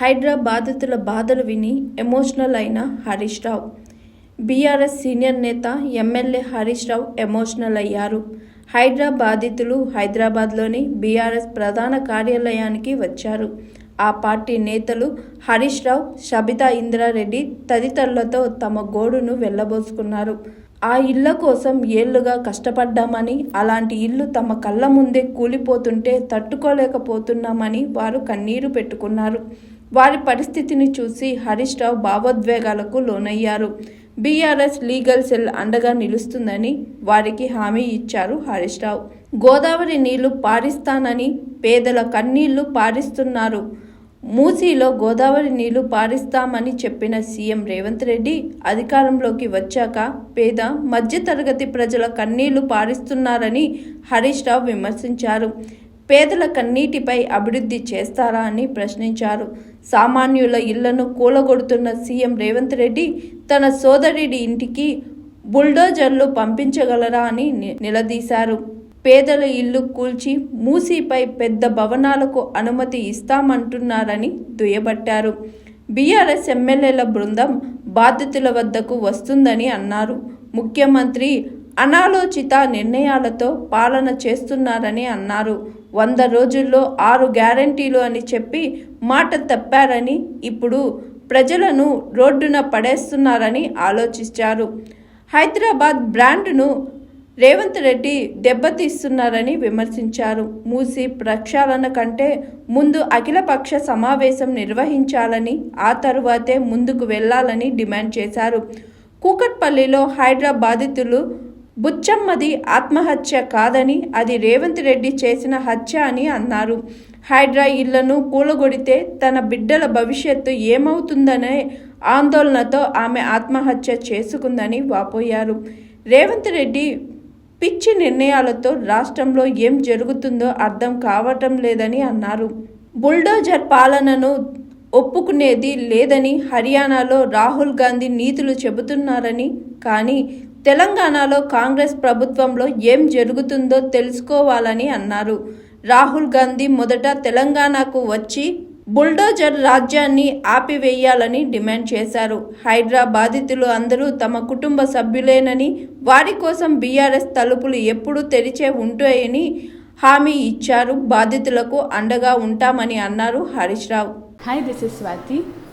హైడ్రా బాధితుల బాధలు విని ఎమోషనల్ అయిన హరీష్ రావు. బీఆర్ఎస్ సీనియర్ నేత ఎమ్మెల్యే హరీష్ రావు ఎమోషనల్ అయ్యారు. హైడ్రా బాధితులు హైదరాబాద్లోని బీఆర్ఎస్ ప్రధాన కార్యాలయానికి వచ్చారు. ఆ పార్టీ నేతలు హరీష్ రావు షబితా ఇంద్రారెడ్డి తదితరులతో తమ గోడును వెళ్ళబోసుకున్నారు ఆ ఇళ్ళ కోసం ఏళ్ళుగా కష్టపడ్డామని అలాంటి ఇల్లు తమ కళ్ళ ముందే కూలిపోతుంటే తట్టుకోలేకపోతున్నామని వారు కన్నీరు పెట్టుకున్నారు. వారి పరిస్థితిని చూసి హరీష్ రావు భావోద్వేగాలకు లోనయ్యారు. బీఆర్ఎస్ లీగల్ సెల్ అండగా నిలుస్తుందని వారికి హామీ ఇచ్చారు హరీష్ రావు. గోదావరి నీళ్ళు పారిస్తానని పేదల కన్నీళ్ళు పారిస్తున్నారు. మూసీలో గోదావరి నీళ్ళు పారిస్తామని చెప్పిన సీఎం రేవంత్ రెడ్డి అధికారంలోకి వచ్చాక పేద మధ్యతరగతి ప్రజల కన్నీళ్ళు పారిస్తున్నారని హరీష్ రావు విమర్శించారు. పేదల కన్నీటిపై అభివృద్ధి చేస్తారా అని ప్రశ్నించారు. సామాన్యుల ఇళ్ళను కూలగొడుతున్న సీఎం రేవంత్ రెడ్డి తన సోదరుడి ఇంటికి బుల్డోజర్లు పంపించగలరా అని నిలదీశారు. పేదల ఇల్లు కూల్చి మూసీపై పెద్ద భవనాలకు అనుమతి ఇస్తామంటున్నారని దుయ్యబట్టారు. బీఆర్ఎస్ ఎమ్మెల్యేల బృందం బాధితుల వద్దకు వస్తుందని అన్నారు. ముఖ్యమంత్రి అనాలోచిత నిర్ణయాలతో పాలన చేస్తున్నారని అన్నారు. వంద రోజుల్లో ఆరు గ్యారంటీలు అని చెప్పి మాట తప్పారని ఇప్పుడు ప్రజలను రోడ్డున పడేస్తున్నారని ఆలోచించారు. హైదరాబాద్ బ్రాండ్ను రేవంత్ రెడ్డి దెబ్బతీస్తున్నారని విమర్శించారు. మూసి ప్రక్షాళన కంటే ముందు అఖిలపక్ష సమావేశం నిర్వహించాలని ఆ తరువాతే ముందుకు వెళ్ళాలని డిమాండ్ చేశారు. కూకట్పల్లిలో హైడ్రా బాధితులు బుచ్చమ్మది ఆత్మహత్య కాదని అది రేవంత్ రెడ్డి చేసిన హత్య అని అన్నారు. హైడ్రా ఇళ్ళను కూలగొడితే తన బిడ్డల భవిష్యత్తు ఏమవుతుందనే ఆందోళనతో ఆమె ఆత్మహత్య చేసుకుందని వాపోయారు. రేవంత్ రెడ్డి పిచ్చి నిర్ణయాలతో రాష్ట్రంలో ఏం జరుగుతుందో అర్థం కావటం లేదని అన్నారు. బుల్డోజర్ పాలనను ఒప్పుకునేది లేదని హర్యానాలో రాహుల్ గాంధీ నీతులు చెబుతున్నారని కానీ తెలంగాణలో కాంగ్రెస్ ప్రభుత్వంలో ఏం జరుగుతుందో తెలుసుకోవాలని అన్నారు. రాహుల్ గాంధీ మొదట తెలంగాణకు వచ్చి బుల్డోజర్ రాజ్యాన్ని ఆపివేయాలని డిమాండ్ చేశారు. హైడ్రా బాధితులు అందరూ తమ కుటుంబ సభ్యులేనని వారి కోసం బీఆర్ఎస్ తలుపులు ఎప్పుడూ తెరిచే ఉంటాయని హామీ ఇచ్చారు. బాధితులకు అండగా ఉంటామని అన్నారు Harish Rao. Hi this is Swathi